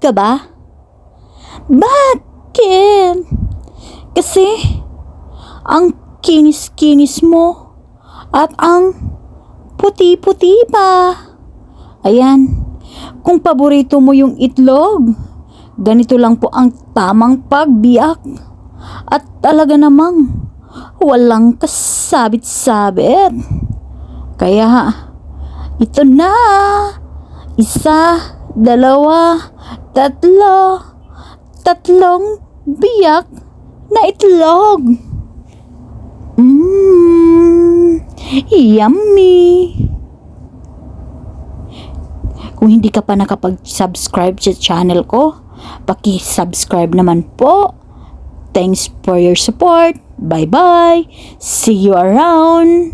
ka ba? Bakit? Kasi, ang kinis-kinis mo at ang puti-puti pa. Ayan, kung paborito mo yung itlog, ganito lang po ang tamang pagbiyak. At talaga namang walang kasabit-sabit. Kaya, ito na. Isa, dalawa, tatlo, tatlong biyak na itlog. Mmm, yummy. Kung hindi ka pa nakapag-subscribe sa channel ko, paki-subscribe naman po. Thanks for your support. Bye-bye. See you around.